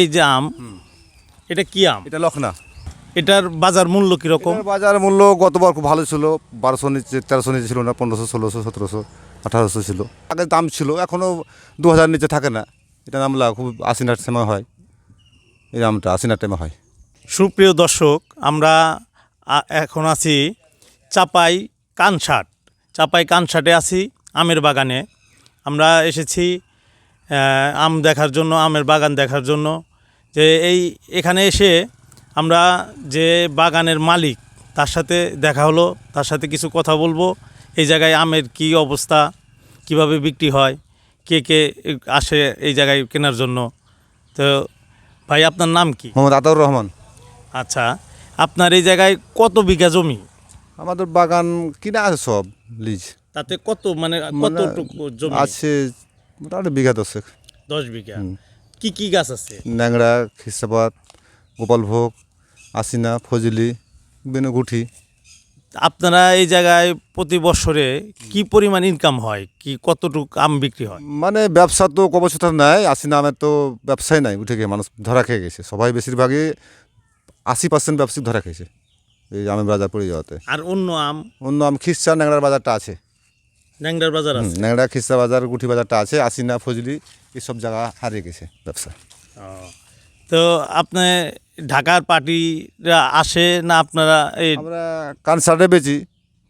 এই যে আম এটা কি আম? এটা লখনা। এটার বাজার মূল্য কীরকম? বাজার মূল্য গতবার খুব ভালো ছিল বারোশো নিচে তেরোশো নিচে ছিল না পনেরোশো ষোলোশো সতেরোশো আঠারোশো ছিল। আগে দাম ছিল এখনও দু হাজার নিচে থাকে না। এটা নামলা খুব আশিনার সময় হয়। এই আমটা আশিনার টাইমে হয়। সুপ্রিয় দর্শক আমরা এখন আছি চাপাই কানসাট। চাপাই কানসাটে আছি আমের বাগানে। আমরা এসেছি আম দেখার জন্য আমের বাগান দেখার জন্য যে এই এখানে এসে আমরা যে বাগানের মালিক তার সাথে দেখা হলো তার সাথে কিছু কথা বলব এই জায়গায় আমের কি অবস্থা কীভাবে বিক্রি হয় কে কে আসে এই জায়গায় কেনার জন্য। তো ভাই আপনার নাম কি? মোহাম্মদ আতাউর রহমান। আচ্ছা আপনার এই জায়গায় কত বিঘা জমি? আমাদের বাগান কিনা আছে সব লিজ। তাতে কত মানে মানে কতটুকু জমি? আছে মোটামুটি বিঘা দশেক। দশ বিঘা? কি কি গাছ আছে? ন্যাংরা খিসাবাদ গোপালভোগ আসিনা ফজলি বেনুগুঠি। আপনারা এই জায়গায় প্রতি বছরে কি পরিমাণ ইনকাম হয়? কি কতটুক আম বিক্রি হয়? মানে ব্যবসা তো কবচতা নাই আশিনা আমের তো ব্যবসায় নাই উঠে গিয়ে মানুষ ধরা খেয়ে গেছে। সবাই বেশিরভাগই আশি পার্সেন্ট ব্যবসায়িক ধরা খেয়েছে এই আমের বাজার পড়ে যাওয়াতে আর অন্য আম? অন্য আম খিসা ন্যাংরার বাজারটা আছে। ন্যাংরার বাজার আছে? ন্যাংরা খিসা বাজার গুঠি বাজারটা আছে আশিনা ফজলি এইসব জায়গা হারিয়ে গেছে ব্যবসা। তো আপনি ঢাকার পার্টিরা আসে না আপনারা এই আমরা কানসার্টে বেচি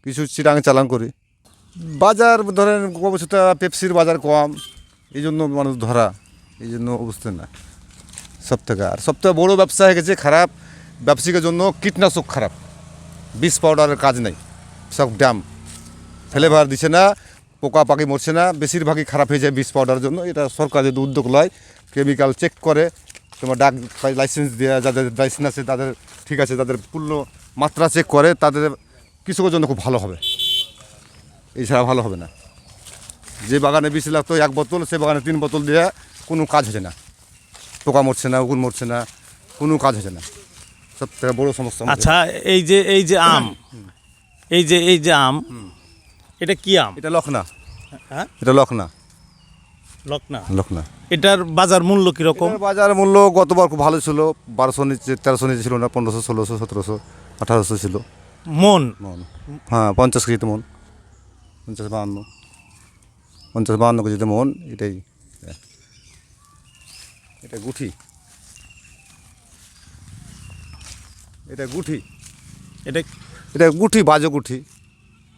কিছু চিরাং চালান করি। বাজার ধরেন কবচতা পেপসির বাজার কম এই জন্য মানুষ ধরা এই জন্য অবস্থা না। সব থেকে আর সবথেকে বড়ো ব্যবসা হয়ে গেছে খারাপ ব্যবসায়িকের জন্য কীটনাশক খারাপ। বিষ পাউডারের কাজ নেই সব ড্যাম। ফ্লেভার দিছে না পোকা পাখি মরছে না বেশিরভাগই খারাপ হয়ে যায় বিষ পাউডারের জন্য। এটা সরকার যদি উদ্যোগ লয় কেমিক্যাল চেক করে তোমার ডাক লাইসেন্স দেওয়া যাদের লাইসেন্স আছে তাদের ঠিক আছে তাদের পূর্ণ মাত্রা চেক করে তাদের কৃষকের জন্য খুব ভালো হবে। এছাড়া ভালো হবে না। যে বাগানে বিশ লাগতো এক বোতল সে বাগানে তিন বোতল দেওয়া কোনো কাজ হচ্ছে না। পোকা মরছে না উকুন মরছে না কোনো কাজ হচ্ছে না। সব থেকে বড়ো সমস্যা আচ্ছা এই যে এই যে আম এই যে এই যে আম এটা কি আম? এটা লখনা। হ্যাঁ? এটা লখনা। লকনা লখনা। এটার বাজার মূল্য কীরকম? বাজার মূল্য গতবার খুব ভালো ছিল বারোশো নিচে তেরোশো নিচে ছিল না পনেরোশো ষোলোশো সতেরোশো আঠারোশো ছিল। মন? মন। হ্যাঁ পঞ্চাশ কেজিতে মন। পঞ্চাশ বাহান্ন। পঞ্চাশ বাহান্ন কেজিতে মন এটাই। এটা গুঠি। এটা গুঠি। এটা এটা গুঠি বাজো গুঠি।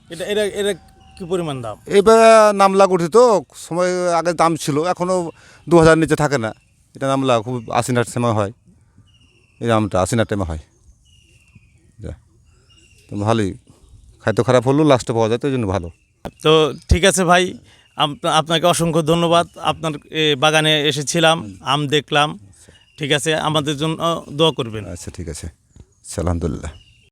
এটা এটা এটা কি পরিমাণ দাম? এবার নামলা গুঠি তো সময় আগে দাম ছিল এখনও দু হাজার নিচে থাকে না। এটা নামলা খুব আশিনার সময় হয়। এই আমটা আশিনার টাইমে হয়। তো ভালোই। খাইতে খারাপ হলেও লাস্টে পাওয়া যায় তো ওই জন্য ভালো। তো ঠিক আছে ভাই আপনাকে অসংখ্য ধন্যবাদ। আপনার এ, বাগানে এসেছিলাম আম দেখলাম। ঠিক আছে আমাদের জন্য দোয়া করবেন। আচ্ছা ঠিক আছে। আলহামদুলিল্লাহ।